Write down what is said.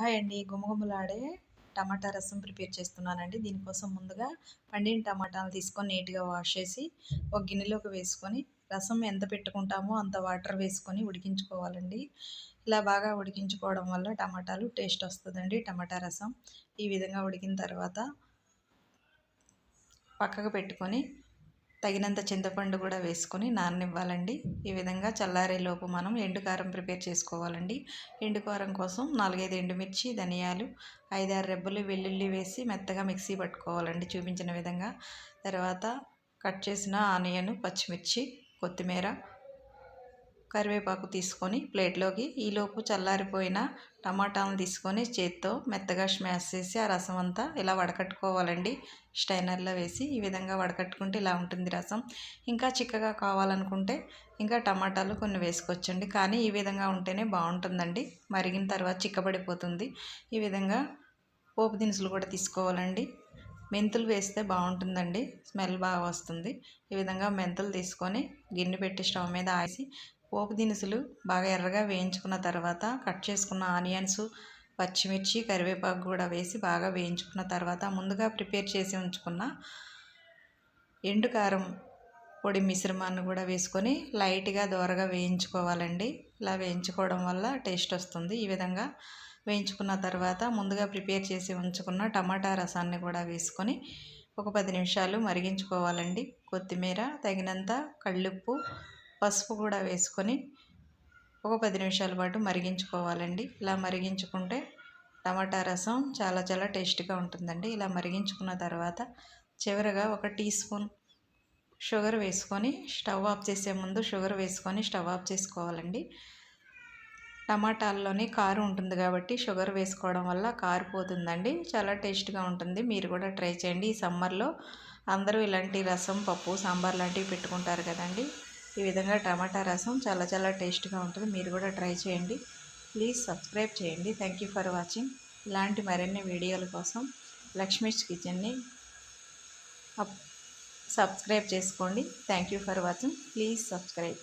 Hi అండి. గుమగుమలాడే టమాటా రసం ప్రిపేర్ చేస్తున్నానండి. దీనికోసం ముందుగా పండిన టమాటాలు తీసుకొని నీట్గా వాష్ చేసి ఒక గిన్నెలోకి వేసుకొని రసం ఎంత పెట్టుకుంటామో అంత వాటర్ వేసుకొని ఉడికించుకోవాలండి. ఇలా బాగా ఉడికించుకోవడం వల్ల టమాటాలు టేస్ట్ వస్తుందండి. టమాటా రసం ఈ విధంగా ఉడికిన తర్వాత పక్కకు పెట్టుకొని తగినంత చింతపండు కూడా వేసుకొని నాననివ్వాలండి. ఈ విధంగా చల్లారేలోపు మనం ఎండుకారం ప్రిపేర్ చేసుకోవాలండి. ఎండుకారం కోసం నాలుగైదు ఎండుమిర్చి ధనియాలు ఐదారు రెబ్బలు వెల్లుల్లి వేసి మెత్తగా మిక్సీ పట్టుకోవాలండి చూపించిన విధంగా. తర్వాత కట్ చేసిన ఆనియన్ పచ్చిమిర్చి కొత్తిమీర కరివేపాకు తీసుకొని ప్లేట్లోకి ఈలోపు చల్లారిపోయిన టమాటాలను తీసుకొని చేత్తో మెత్తగా స్మాష్ చేసి ఆ రసం అంతా ఇలా వడకట్టుకోవాలండి. స్టైనర్లో వేసి ఈ విధంగా వడకట్టుకుంటే ఇలా ఉంటుంది రసం. ఇంకా చిక్కగా కావాలనుకుంటే ఇంకా టమాటాలు కొన్ని వేసుకోవచ్చండి. కానీ ఈ విధంగా ఉంటేనే బాగుంటుందండి. మరిగిన తర్వాత చిక్కబడిపోతుంది. ఈ విధంగా పోపు దినుసులు కూడా తీసుకోవాలండి. మెంతులు వేస్తే బాగుంటుందండి. స్మెల్ బాగా వస్తుంది. ఈ విధంగా మెంతులు తీసుకొని గిన్నె పెట్టి స్టవ్ మీద ఆసి పోపు దినుసులు బాగా ఎర్రగా వేయించుకున్న తర్వాత కట్ చేసుకున్న ఆనియన్స్ పచ్చిమిర్చి కరివేపాకు కూడా వేసి బాగా వేయించుకున్న తర్వాత ముందుగా ప్రిపేర్ చేసి ఉంచుకున్న ఎండు కారం పొడి మిశ్రమాన్ని కూడా వేసుకొని లైట్గా దోరగా వేయించుకోవాలండి. ఇలా వేయించుకోవడం వల్ల టేస్ట్ వస్తుంది. ఈ విధంగా వేయించుకున్న తర్వాత ముందుగా ప్రిపేర్ చేసి ఉంచుకున్న టమాటా రసాన్ని కూడా వేసుకొని ఒక పది నిమిషాలు మరిగించుకోవాలండి. కొత్తిమీర తగినంత కళ్ళుప్పు పసుపు కూడా వేసుకొని ఒక పది నిమిషాల పాటు మరిగించుకోవాలండి. ఇలా మరిగించుకుంటే టమాటా రసం చాలా చాలా టేస్ట్గా ఉంటుందండి. ఇలా మరిగించుకున్న తర్వాత చివరగా ఒక టీ స్పూన్ షుగర్ వేసుకొని స్టవ్ ఆఫ్ చేసే ముందు షుగర్ వేసుకొని స్టవ్ ఆఫ్ చేసుకోవాలండి. టమాటాల్లోనే కారు ఉంటుంది కాబట్టి షుగర్ వేసుకోవడం వల్ల కారు పోతుందండి. చాలా టేస్ట్గా ఉంటుంది. మీరు కూడా ట్రై చేయండి. ఈ సమ్మర్లో అందరూ ఇలాంటి రసం పప్పు సాంబార్ లాంటివి పెట్టుకుంటారు కదండి. ఈ విధంగా టమాటా రసం చాలా చాలా టేస్ట్గా ఉంటుంది. మీరు కూడా ట్రై చేయండి. ప్లీజ్ సబ్స్క్రైబ్ చేయండి. థ్యాంక్ యూ ఫర్ వాచింగ్ ఇలాంటి మరిన్ని వీడియోల కోసం లక్ష్మీస్ కిచెన్ని సబ్స్క్రైబ్ చేసుకోండి. Thank you for watching please subscribe.